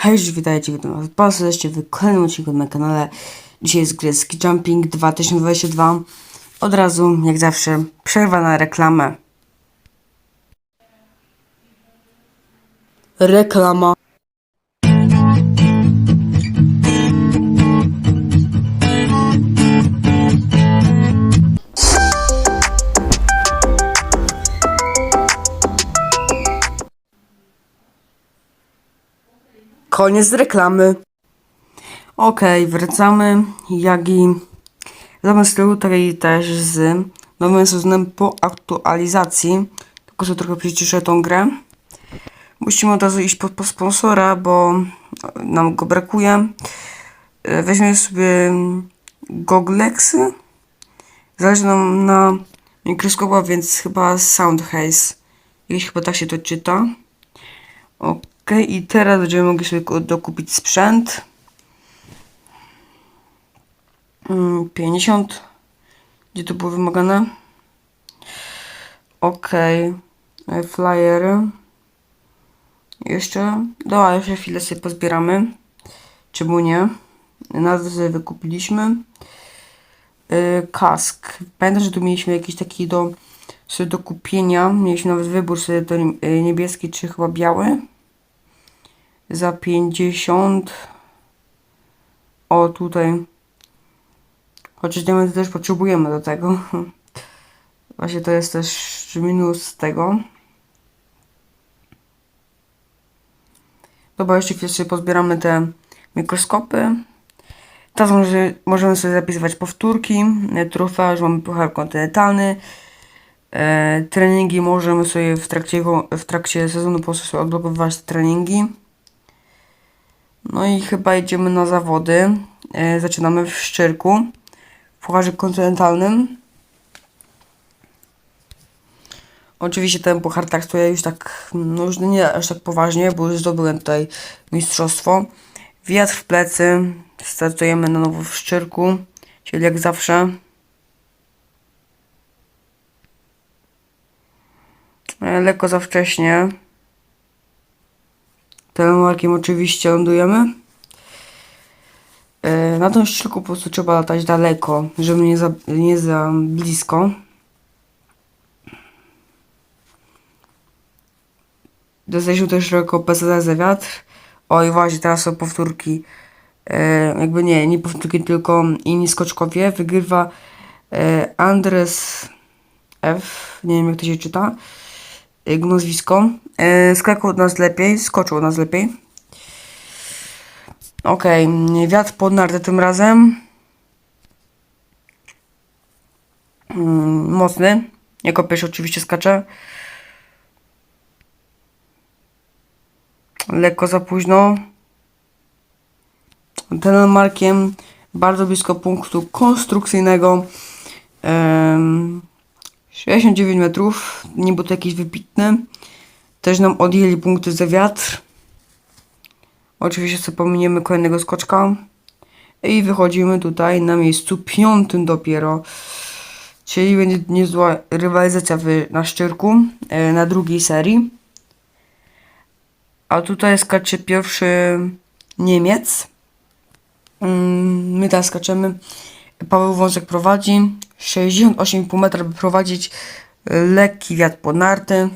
Hej, witajcie, witam was bardzo serdecznie w kolejnym odcinku na kanale. Dzisiaj jest gry Jumping 2022. Od razu, jak zawsze, przerwa na reklamę. Reklama. Koniec reklamy. Okej, wracamy. Jak i zamiast tutaj też z nowym sezonem po aktualizacji. Tylko, że trochę przyciszę tą grę. Musimy od razu iść po, po sponsora, bo nam go brakuje. E, Weźmiemy sobie goglexy. Zależy nam na mikroskopach, więc chyba Sound Haze. Jeśli chyba tak się to czyta. Ok, i teraz będziemy mogli sobie dokupić sprzęt. Mm, 50. Gdzie to było wymagane? Ok. Flyery. Jeszcze. Dobra, jeszcze chwilę sobie pozbieramy. Czemu nie? Nazwę sobie wykupiliśmy. Yy, kask. Pamiętam, że tu mieliśmy jakiś taki do, do kupienia. Mieliśmy nawet wybór sobie to nie- niebieski czy chyba biały za 50. O, tutaj. Chociaż diamenty też potrzebujemy do tego. Właśnie to jest też minus tego. Dobra, jeszcze chwilę sobie pozbieramy te mikroskopy. Teraz może, możemy sobie zapisywać powtórki. e, Trofea, że mamy puchar kontynentalny. E, treningi możemy sobie w trakcie, w trakcie sezonu po prostu odblokowywać treningi. No i chyba idziemy na zawody. E, zaczynamy w Szczyrku, w Pucharze Kontynentalnym. Oczywiście ten puchar traktuje już tak, no już nie aż tak poważnie, bo już zdobyłem tutaj mistrzostwo. Wiatr w plecy, startujemy na nowo w Szczyrku, czyli jak zawsze. E, lekko za wcześnie. Telemarkiem oczywiście lądujemy. E, Na tym szczyku po prostu trzeba latać daleko, żeby nie za, nie za blisko. Dostaliśmy też szeroko PCD za wiatr. Oj, właśnie, teraz są powtórki. E, jakby nie, nie powtórki, tylko inni skoczkowie. Wygrywa e, Andres F. Nie wiem, jak to się czyta jego nazwisko. E, skakał od nas lepiej, skoczył od nas lepiej. Okej, wiatr pod nartę tym razem. Mm, mocny. Jako pierwszy oczywiście skacze. Lekko za późno. Telemarkiem bardzo blisko punktu konstrukcyjnego. Em, 69 metrów, nie było to jakieś wybitne. Też nam odjęli punkty za wiatr. Oczywiście sobie pominiemy kolejnego skoczka. I wychodzimy tutaj na miejscu piątym dopiero. Czyli będzie niezła rywalizacja w, na szczyrku, e, na drugiej serii. A tutaj skacze pierwszy Niemiec. Mm, My teraz skaczemy. Paweł Wąsek prowadzi. 68,5 metra, by prowadzić e, lekki wiatr pod narty.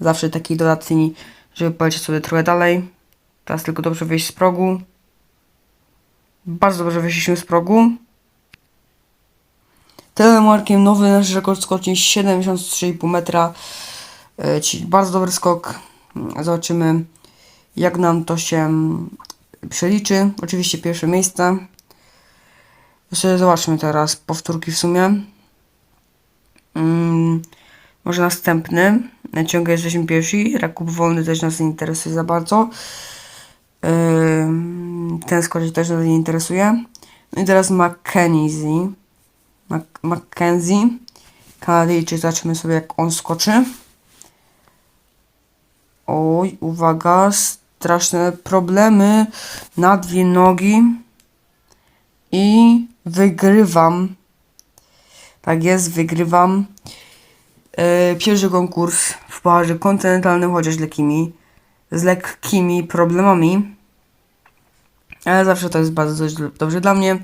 Zawsze taki dodatni, żeby polecieć sobie trochę dalej. Teraz tylko dobrze wyjść z progu. Bardzo dobrze wyszliśmy z progu. Telemarkiem nowy nasz rekord skoczni 73,5 metra. E, Czyli bardzo dobry skok. Zobaczymy jak nam to się mm, przeliczy. Oczywiście pierwsze miejsce. Jeszcze zobaczmy teraz powtórki w sumie. Mm, może następny. Ciągle jesteśmy pierwsi. Rakub wolny też nas nie interesuje za bardzo. Ym, ten skoczyk też nas nie interesuje. No i teraz Mackenzie. Mac Mackenzie. Kanadyjczyk. Zobaczymy sobie jak on skoczy. Oj, uwaga. Straszne problemy. Na dwie nogi. I wygrywam. Tak jest, wygrywam. E, pierwszy konkurs w Pucharze Kontynentalnym, chociaż lekkimi, z lekkimi problemami. Ale zawsze to jest bardzo dobrze dla mnie,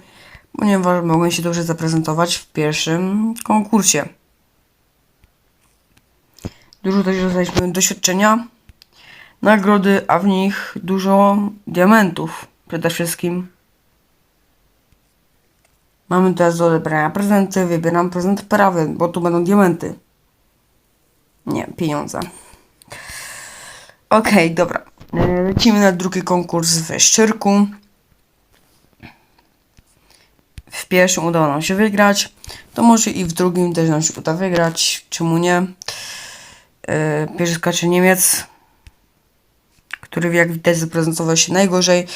ponieważ mogłem się dobrze zaprezentować w pierwszym konkursie. Dużo też dostaliśmy doświadczenia, nagrody, a w nich dużo diamentów przede wszystkim. Mamy teraz do odebrania prezenty, wybieram prezent prawy, bo tu będą diamenty. Nie, pieniądze. Okej, dobra. E, Lecimy na drugi konkurs w Szczyrku. W pierwszym udało nam się wygrać. To może i w drugim też nam się uda wygrać. Czemu nie? E, Pierwszy skacze Niemiec, który jak widać zaprezentował się najgorzej.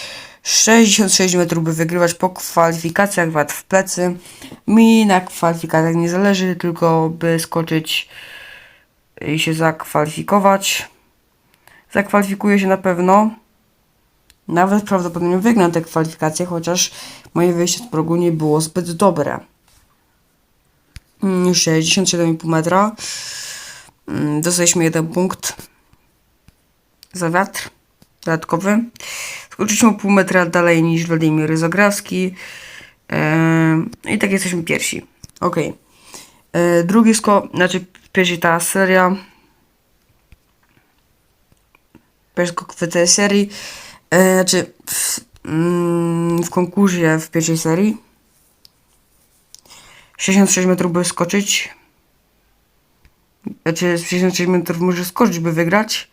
66 metrów by wygrywać po kwalifikacjach, wad w plecy. Mi na kwalifikacjach nie zależy, tylko by skoczyć i się zakwalifikować. Zakwalifikuję się na pewno. Nawet prawdopodobnie wygram te kwalifikacje, chociaż moje wyjście z progu nie było zbyt dobre. Mm, 67,5 metra. Mm, Dostaliśmy jeden punkt za wiatr dodatkowy. Skoczyliśmy o pół metra dalej niż Władimir Ryzograwski. Ehm, I tak jesteśmy pierwsi. Ok. E, drugi skok, znaczy pierwszy ta seria. Pierwszy skok w tej serii. E, znaczy w, mm, w konkursie w pierwszej serii. 66 metrów by skoczyć. Znaczy z 66 metrów może skoczyć, by wygrać.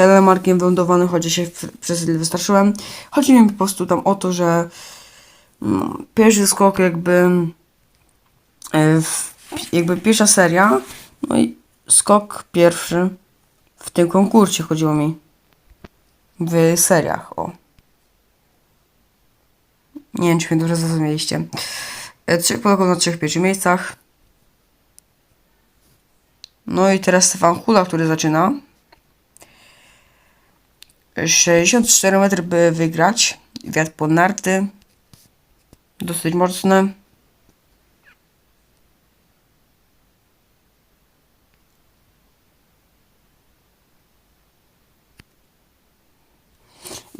Telemarkiem wylądowany, chociaż się przez chwilę wystarczyłem. Chodzi mi po prostu tam o to, że mm, pierwszy skok jakby e, w, jakby pierwsza seria, no i skok pierwszy w tym konkursie chodziło mi. W seriach, o. Nie wiem, czy mnie dobrze zrozumieliście. E, Trzech na trzech pierwszych miejscach. No i teraz Stefan Hula, który zaczyna. 64 metry by wygrać. Wiatr pod narty. Dosyć mocny.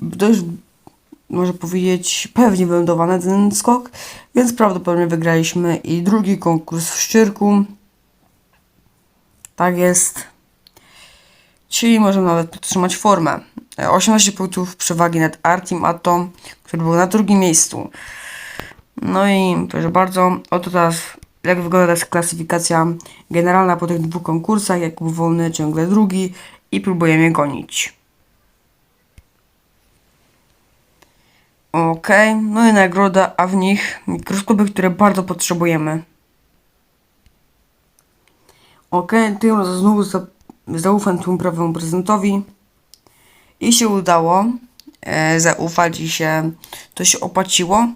Dość, może powiedzieć, pewnie wylądowany ten skok, więc prawdopodobnie wygraliśmy i drugi konkurs w Szczyrku. Tak jest. Czyli możemy nawet podtrzymać formę. E, 18 punktów przewagi nad Artim Atom, który był na drugim miejscu. No i proszę bardzo, oto teraz jak wygląda teraz klasyfikacja generalna po tych dwóch konkursach. Jakub Wolny ciągle drugi i próbujemy gonić. Okej, no i nagroda, a w nich mikroskopy, które bardzo potrzebujemy. Okej, tym razem znowu za, zaufam temu prawemu prezentowi. I się udało e, zaufać i się to się opłaciło,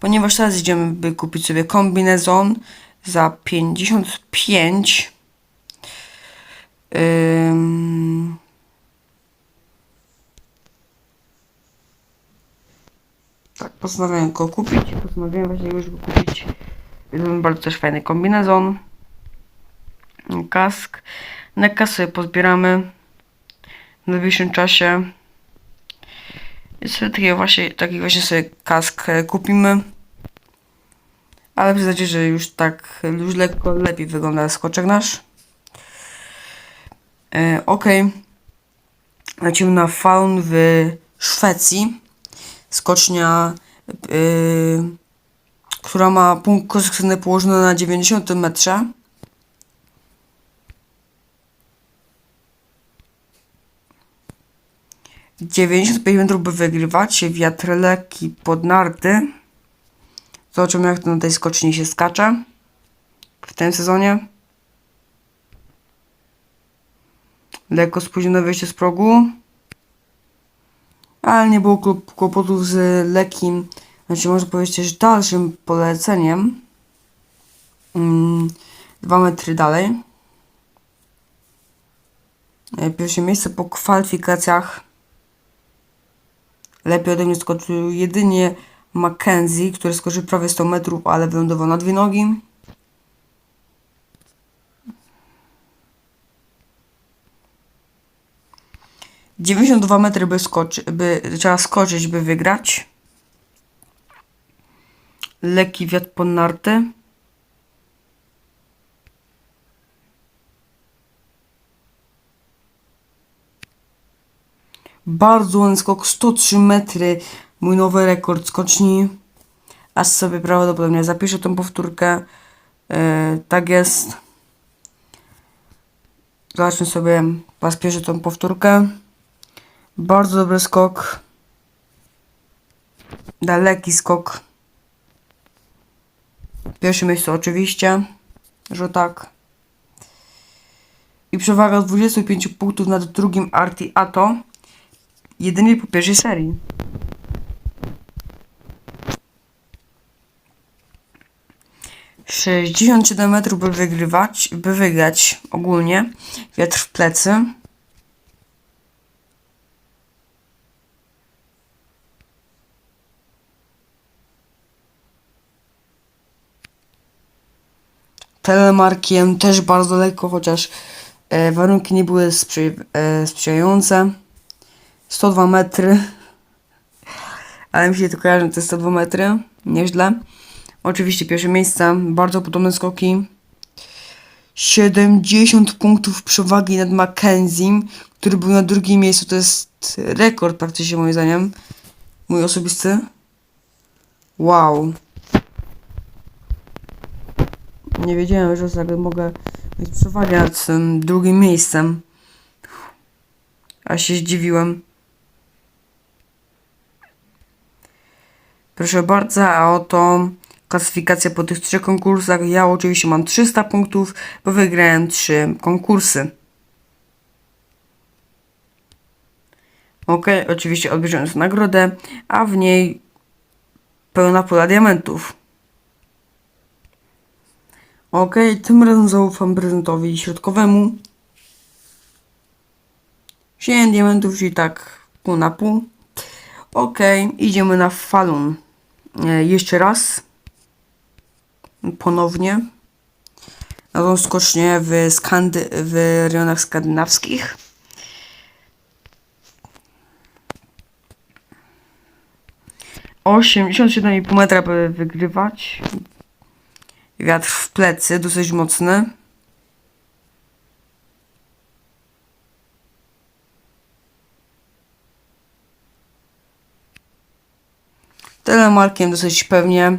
ponieważ teraz idziemy by kupić sobie kombinezon za 55 Ym... Tak, postanowiłem go kupić. Postanowiłem właśnie już go kupić. To bardzo też fajny kombinezon. Kask. Na sobie pozbieramy w najbliższym czasie. Sobie takiego właśnie, taki właśnie sobie kask e, kupimy. Ale przyznacie, że już tak już lekko lepiej wygląda skoczek nasz. E, ok. Lecimy na faun w Szwecji. Skocznia, y, która ma punkt korzystny położony na 90 metrze. Dziewięćdziesiąt metrów by wygrywać, wiatr lekki pod narty. Zobaczymy jak to na tej skoczni się skacze w tym sezonie. Lekko spóźnione wyjście z progu. Ale nie było kłop- kłopotów z lekkim, znaczy można powiedzieć też dalszym poleceniem. Mm, Dwa metry dalej. E, Pierwsze miejsce po kwalifikacjach. Lepiej ode mnie skoczył jedynie Mackenzie, który skoczył prawie 100 metrów, ale wylądował na dwie nogi. 92 metry by, skoczy, by trzeba skoczyć, by wygrać. Lekki wiatr pod narty. Bardzo ładny skok, 103 metry. Mój nowy rekord skoczni. Aż sobie prawdopodobnie zapiszę tą powtórkę. E, tak jest. Zobaczmy sobie pierwszy tą powtórkę. Bardzo dobry skok. Daleki skok. Pierwsze miejsce oczywiście, że tak. I przewaga 25 punktów nad drugim Arti Ato. Jedynie po pierwszej serii. Sześćdziesiąt siedem metrów by wygrywać, by wygrać ogólnie. Wiatr w plecy. telemarkiem też bardzo lekko, chociaż e, warunki nie były e, sprzyjające. 102 metry, ale mi się to kojarzy, te 102 metry, nieźle. Oczywiście pierwsze miejsce, bardzo podobne skoki. 70 punktów przewagi nad Mackenziem, który był na drugim miejscu. To jest rekord praktycznie moim zdaniem. Mój osobisty. Wow. Nie wiedziałem, że sobie mogę mieć przewagę nad drugim miejscem. A się zdziwiłem. Proszę bardzo, a oto klasyfikacja po tych trzech konkursach. Ja oczywiście mam 300 punktów, bo wygrałem trzy konkursy. Ok, oczywiście odbierzemy nagrodę, a w niej pełna pula diamentów. Ok, tym razem zaufam prezentowi środkowemu. 7 diamentów, czyli tak pół na pół. Ok, idziemy na Falun. E, jeszcze raz. Ponownie. Na tą skocznię w, Skandy w rejonach skandynawskich. Osiemdziesiąt siedem i pół metra by wygrywać. Wiatr w plecy, dosyć mocny. Telemarkiem dosyć pewnie.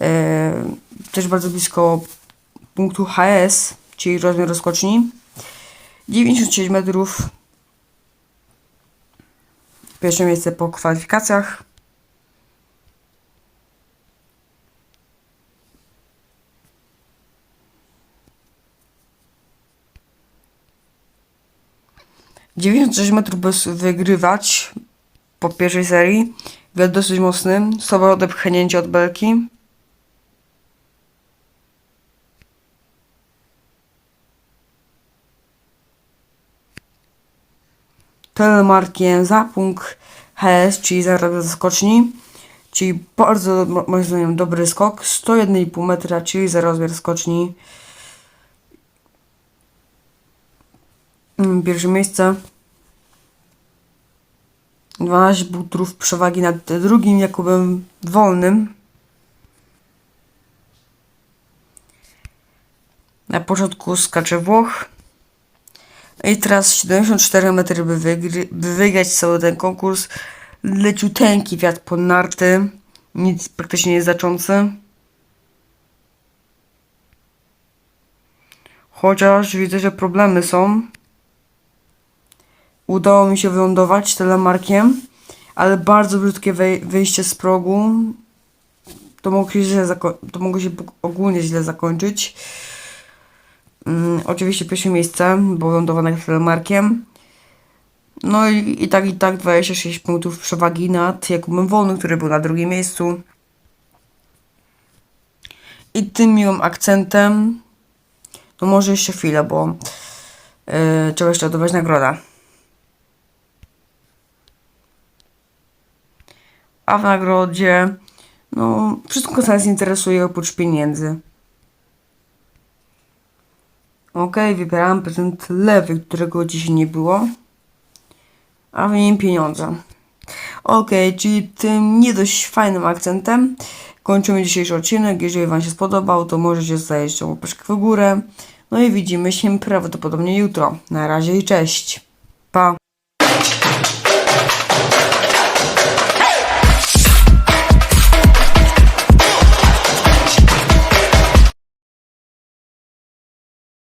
E, też bardzo blisko punktu HS, czyli rozmiar rozkoczni. 96 metrów. Pierwsze miejsce po kwalifikacjach. Dziewięćdziesiąt metrów bez wygrywać po pierwszej serii. Wiatr dosyć mocny. Słabe odepchnięcie od belki. Telemarkiem za punkt HS, czyli za skoczni. Czyli bardzo, mo- moim zdaniem, dobry skok. 101,5 metra, czyli za rozmiar skoczni. Mm, Pierwsze miejsce. 12 butrów przewagi nad drugim Jakubem Wolnym. Na początku skacze Włoch. I teraz 74 metry, by, wygry, by wygrać cały ten konkurs. Leciuteńki wiatr pod narty. Nic praktycznie nie znaczący. Chociaż widzę, że problemy są. Udało mi się wylądować telemarkiem, ale bardzo brzydkie wyjście z progu. To mogło się, źle to mogło się ogólnie źle zakończyć. Mm, oczywiście pierwsze miejsce, bo lądowane telemarkiem. No i, i tak i tak 26 punktów przewagi nad Jakubem Wolnym, który był na drugim miejscu. I tym miłym akcentem, no może jeszcze chwilę, bo yy, trzeba jeszcze oddawać nagrodę. A w nagrodzie, no, wszystko co nas interesuje oprócz pieniędzy. Ok, wybierałam prezent lewy, którego dzisiaj nie było. a w nim pieniądze. Okej, czyli tym nie dość fajnym akcentem kończymy dzisiejszy odcinek. Jeżeli Wam się spodobał, to możecie zostawić tą łapeczkę w górę. No i widzimy się prawdopodobnie jutro. Na razie i cześć. Pa!